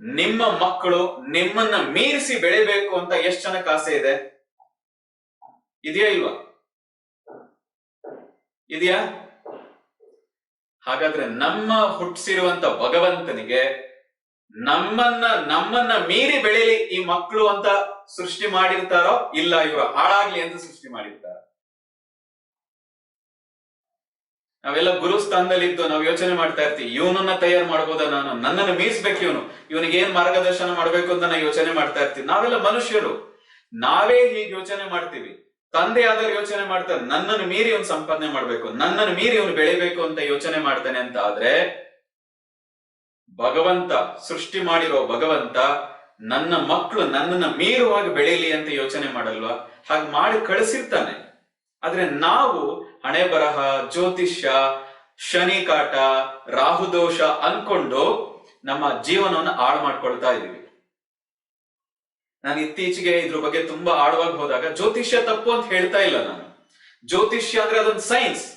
ನಿಮ್ಮ ಮಕ್ಕಳು ನಿಮ್ಮನ್ನ ಮೀರಿಸಿ ಬೆಳಿಬೇಕು ಅಂತ ಎಷ್ಟು ಜನಕ್ಕೆ ಆಸೆ ಇದೆ? ಇದೆಯಾ ಇಲ್ವಾ? ಇದೆಯಾ? ಹಾಗಾದ್ರೆ ನಮ್ಮ ಹುಟ್ಟಿಸಿರುವಂತ ಭಗವಂತನಿಗೆ ನಮ್ಮನ್ನ ನಮ್ಮನ್ನ ಮೀರಿ ಬೆಳೀಲಿ ಈ ಮಕ್ಕಳು ಅಂತ ಸೃಷ್ಟಿ ಮಾಡಿರ್ತಾರೋ? ಇಲ್ಲ ಇವರು ಹಾಳಾಗ್ಲಿ ಅಂತ ಸೃಷ್ಟಿ ಮಾಡಿರ್ತಾರ? ನಾವೆಲ್ಲ ಗುರು ಸ್ಥಾನದಲ್ಲಿ ಇದ್ದು ನಾವು ಯೋಚನೆ ಮಾಡ್ತಾ ಇರ್ತೀವಿ ಇವನನ್ನ ತಯಾರು ಮಾಡ್ಬೋದ ನಾನು? ನನ್ನನ್ನು ಮೀರಿಸ್ಬೇಕು ಇವನು. ಇವನಿಗೆ ಏನ್ ಮಾರ್ಗದರ್ಶನ ಮಾಡ್ಬೇಕು ಅಂತ ನಾ ಯೋಚನೆ ಮಾಡ್ತಾ ಇರ್ತೀವಿ. ನಾವೆಲ್ಲ ಮನುಷ್ಯರು. ನಾವೇ ಹೀಗೆ ಯೋಚನೆ ಮಾಡ್ತೀವಿ. ತಂದೆ ಆದ್ರೆ ಯೋಚನೆ ಮಾಡ್ತಾರೆ, ನನ್ನನ್ನು ಮೀರಿ ಇವನು ಸಂಪಾದನೆ ಮಾಡ್ಬೇಕು, ನನ್ನನ್ನು ಮೀರಿ ಇವನು ಬೆಳಿಬೇಕು ಅಂತ ಯೋಚನೆ ಮಾಡ್ತಾನೆ ಅಂತ ಆದ್ರೆ, ಭಗವಂತ, ಸೃಷ್ಟಿ ಮಾಡಿರೋ ಭಗವಂತ ನನ್ನ ಮಕ್ಕಳು ನನ್ನನ್ನ ಮೀರುವಾಗಿ ಬೆಳೀಲಿ ಅಂತ ಯೋಚನೆ ಮಾಡಲ್ವಾ? ಹಾಗೆ ಮಾಡಿ ಕಳಿಸಿರ್ತಾನೆ. ಆದ್ರೆ ನಾವು ಹಣೆ ಬರಹ, ಜ್ಯೋತಿಷ್ಯ, ಶನಿ ಕಾಟ ರಾಹುದೋಷ ಅನ್ಕೊಂಡು ನಮ್ಮ ಜೀವನವನ್ನು ಹಾಳು ಮಾಡ್ಕೊಳ್ತಾ ಇದೀವಿ ನಾನು ಇತ್ತೀಚೆಗೆ ಇದ್ರ ಬಗ್ಗೆ ತುಂಬಾ ಆಳವಾಗಿ ಹೋದಾಗ ಜ್ಯೋತಿಷ್ಯ ತಪ್ಪು ಅಂತ ಹೇಳ್ತಾ ಇಲ್ಲ ನಾನು. ಜ್ಯೋತಿಷ್ಯ ಅಂದ್ರೆ ಅದೊಂದು ಸೈನ್ಸ್.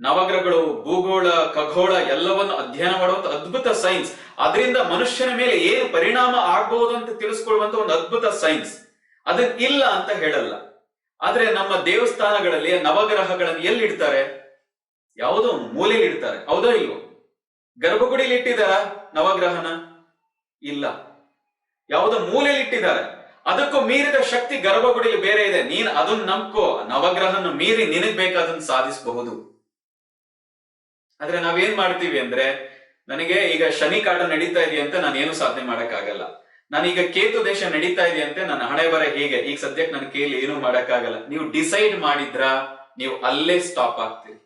ನವಗ್ರಹಗಳು, ಭೂಗೋಳ, ಖಗೋಳ ಎಲ್ಲವನ್ನು ಅಧ್ಯಯನ ಮಾಡುವಂತ ಅದ್ಭುತ ಸೈನ್ಸ್. ಅದರಿಂದ ಮನುಷ್ಯನ ಮೇಲೆ ಏನು ಪರಿಣಾಮ ಆಗ್ಬಹುದು ಅಂತ ತಿಳಿಸ್ಕೊಳ್ಳುವಂತ ಒಂದು ಅದ್ಭುತ ಸೈನ್ಸ್. ಅದನ್ನ ಇಲ್ಲ ಅಂತ ಹೇಳಲ್ಲ. ಆದ್ರೆ ನಮ್ಮ ದೇವಸ್ಥಾನಗಳಲ್ಲಿ ನವಗ್ರಹಗಳನ್ನು ಎಲ್ಲಿ ಇಡ್ತಾರೆ ಯಾವುದೋ ಮೂಲೆಯಲ್ಲಿ ಇಡ್ತಾರೆ ಹೌದೋ ಇಲ್ವೋ? ಗರ್ಭಗುಡಿಲಿ ಇಟ್ಟಿದಾರ ನವಗ್ರಹನ? ಇಲ್ಲ. ಯಾವುದೋ ಮೂಲೆಯಲ್ಲಿ ಇಟ್ಟಿದ್ದಾರೆ ಅದಕ್ಕೂ ಮೀರಿದ ಶಕ್ತಿ ಗರ್ಭಗುಡಿಲಿ ಬೇರೆ ಇದೆ. ನೀನ್ ಅದನ್ನ ನಂಬ್ಕೋ. ನವಗ್ರಹನ ಮೀರಿ ನಿನಗ್ ಬೇಕಾದನ್ನ ಸಾಧಿಸಬಹುದು. ಆದ್ರೆ ನಾವೇನ್ ಮಾಡ್ತೀವಿ ಅಂದ್ರೆ, ನನಗೆ ಈಗ ಶನಿ ಕಾಟ ನಡೀತಾ ಇದೆಯಂತ ನಾನು ಏನು ಸಾಧನೆ ಮಾಡಕ್ಕಾಗಲ್ಲ. ನಾನೀಗ ಕೇತು ದೇಶ ನಡೀತಾ ಇದೆಯಂತೆ ನನ್ನ ಹಣೆ ಬರ ಹೀಗೆ? ಈಗ ಸದ್ಯಕ್ಕೆ ನನ್ನ ಕೇಳಿ ಏನು ಮಾಡಕ್ಕಾಗಲ್ಲ. ನೀವು ಡಿಸೈಡ್ ಮಾಡಿದ್ರ, ನೀವು ಅಲ್ಲೇ ಸ್ಟಾಪ್ ಆಗ್ತೀರಿ.